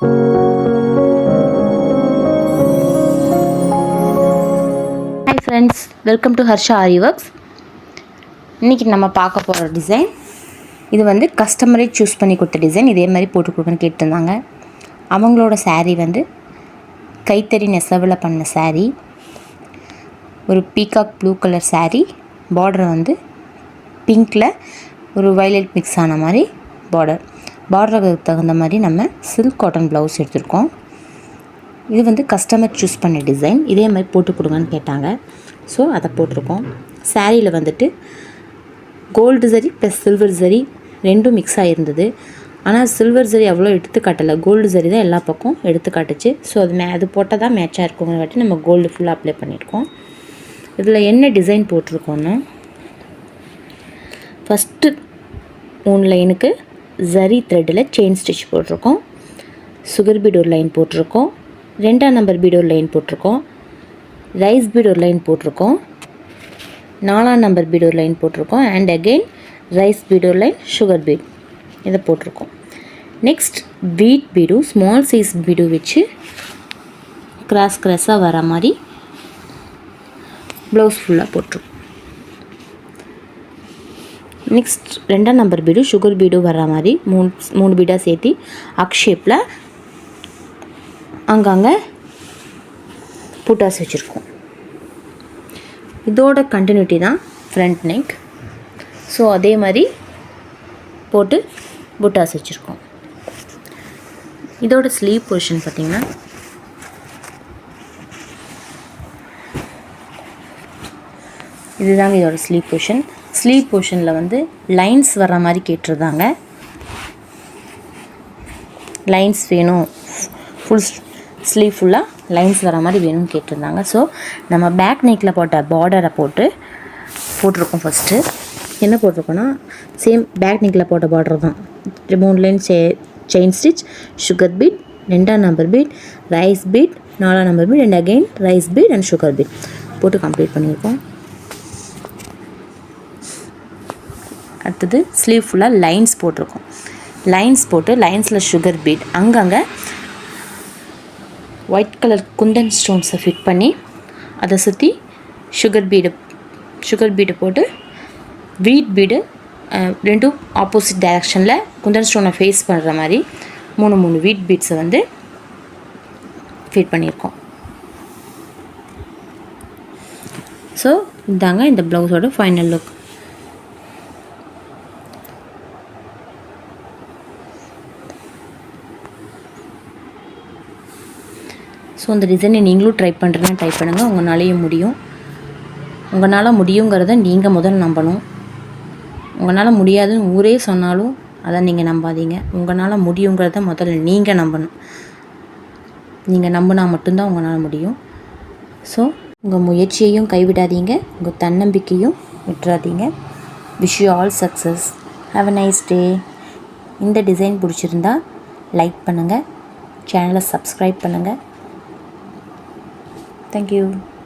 Hi friends welcome to Harsha Aari works இன்றைக்கி நம்ம பார்க்க போகிற டிசைன் இது வந்து கஸ்டமரே சூஸ் பண்ணி கொடுத்த டிசைன் இதே மாதிரி போட்டு கொடுக்குன்னு கேட்டிருந்தாங்க. அவங்களோட சாரீ வந்து கைத்தறி நெசவில் பண்ண சாரீ ஒரு peacock blue colour sari border வந்து பிங்க்கில் ஒரு வயலட் மிக்ஸ் ஆன மாதிரி பார்டர் பார்டருக்கு தகுந்த மாதிரி நம்ம சில்க் காட்டன் ப்ளவுஸ் எடுத்திருக்கோம். இது வந்து கஸ்டமர் சூஸ் பண்ண டிசைன் இதே மாதிரி போட்டு கொடுங்கன்னு கேட்டாங்க. ஸோ அதை போட்டிருக்கோம். சாரியில் வந்துட்டு கோல்டு சரி ப்ளஸ் சில்வர் சரி ரெண்டும் மிக்ஸ் ஆகிருந்தது ஆனால் சில்வர் சரி அவ்வளோ எடுத்து காட்டலை. கோல்டு சரி தான் எல்லா பக்கம் எடுத்து காட்டுச்சு. ஸோ அது மே அது போட்டால் தான் மேட்சாக இருக்குங்கிறவாட்டி நம்ம கோல்டு ஃபுல்லாக அப்ளை பண்ணியிருக்கோம். இதில் என்ன டிசைன் போட்டிருக்கோன்னா ஃபஸ்ட்டு மூணு லைனுக்கு ஜரி த்ரெட்டில் செயின் ஸ்டிச் போட்டிருக்கோம். சுகர் பீட் ஒரு லைன் போட்டிருக்கோம். ரெண்டாம் நம்பர் பீட் ஒரு லைன் போட்டிருக்கோம். ரைஸ் பீட் ஒரு லைன் போட்டிருக்கோம். நாலாம் நம்பர் பீட் ஒரு லைன் போட்டிருக்கோம். அண்ட் அகெயின் ரைஸ் பீட் ஒரு லைன் சுகர் பீட் இதை போட்டிருக்கோம். நெக்ஸ்ட் பீட் பீடும் ஸ்மால் சைஸ் பீடும் வச்சு கிராஸ் கிராஸாக வர மாதிரி ப்ளவுஸ் ஃபுல்லாக போட்டிருக்கோம். நெக்ஸ்ட் ரெண்டாம் நம்பர் பீடு சுகர் பீடும் வர்ற மாதிரி மூணு மூணு பீடாக சேர்த்து அக் ஷேப்பில் அங்கங்கே புட்டாஸ் வச்சுருக்கோம். இதோட கண்டினியூட்டி தான் ஃப்ரண்ட் நெக் ஸோ அதே மாதிரி போட்டு புட்டாஸ் வச்சுருக்கோம். இதோட ஸ்லீவ் பொசிஷன் பார்த்திங்கன்னா இதுதாங்க இதோட ஸ்லீவ் பொசிஷன் ஸ்லீவ் போர்ஷனில் வந்து லைன்ஸ் வர்ற மாதிரி கேட்டிருந்தாங்க. லைன்ஸ் வேணும். ஃபுல் ஸ்லீவ் ஃபுல்லாக லைன்ஸ் வர மாதிரி வேணும்னு கேட்டிருந்தாங்க. ஸோ நம்ம பேக் நெக்கில் போட்ட பார்டரை போட்டு போட்டிருக்கோம் ஃபஸ்ட்டு என்ன போட்டிருக்கோன்னா சேம் பேக் நெக்கில் போட்ட பார்டர் தான். மூணு லைன் செ செயின் ஸ்டிச் சுகர் பீட் ரெண்டாம் நம்பர் பீட் ரைஸ் பீட் நாலாம் number bead and again rice bead and sugar bead போட்டு கம்ப்ளீட் பண்ணியிருக்கோம். அடுத்தது ஸ்லீவ் ஃபுல்லாக லைன்ஸ் போட்டிருக்கோம். லைன்ஸ் போட்டு லைன்ஸில் சுகர் பீட் அங்கங்கே ஒயிட் கலர் குந்தன் ஸ்டோன்ஸை ஃபிட் பண்ணி அதை சுற்றி சுகர் பீடு சுகர் பீடு போட்டு வீட் பீடு ரெண்டும் ஆப்போசிட் டைரக்ஷனில் குந்தன் ஸ்டோனை ஃபேஸ் பண்ணுற மாதிரி மூணு மூணு வீட் பீட்ஸை வந்து ஃபிட் பண்ணியிருக்கோம். ஸோ இதாங்க இந்த ப்ளவுஸோட ஃபைனல் லுக் ஸோ அந்த டிசைனை நீங்களும் ட்ரை பண்ணுறேன்னா ட்ரை பண்ணுங்கள் உங்களாலேயும் முடியும். உங்களால் முடியுங்கிறத நீங்கள் முதல் நம்பணும். உங்களால் முடியாதுன்னு ஊரே சொன்னாலும் அதை நீங்கள் நம்பாதீங்க. உங்களால் முடியுங்கிறத முதல்ல நீங்கள் நம்பணும். நீங்கள் நம்பினா மட்டும்தான் உங்களால் முடியும். ஸோ உங்கள் முயற்சியையும் கைவிடாதீங்க. உங்கள் தன்னம்பிக்கையும் விட்டுறாதீங்க. Wish you all success have a nice day இந்த டிசைன் பிடிச்சிருந்தா லைக் பண்ணுங்கள் சேனலை சப்ஸ்கிரைப் பண்ணுங்கள் Thank you.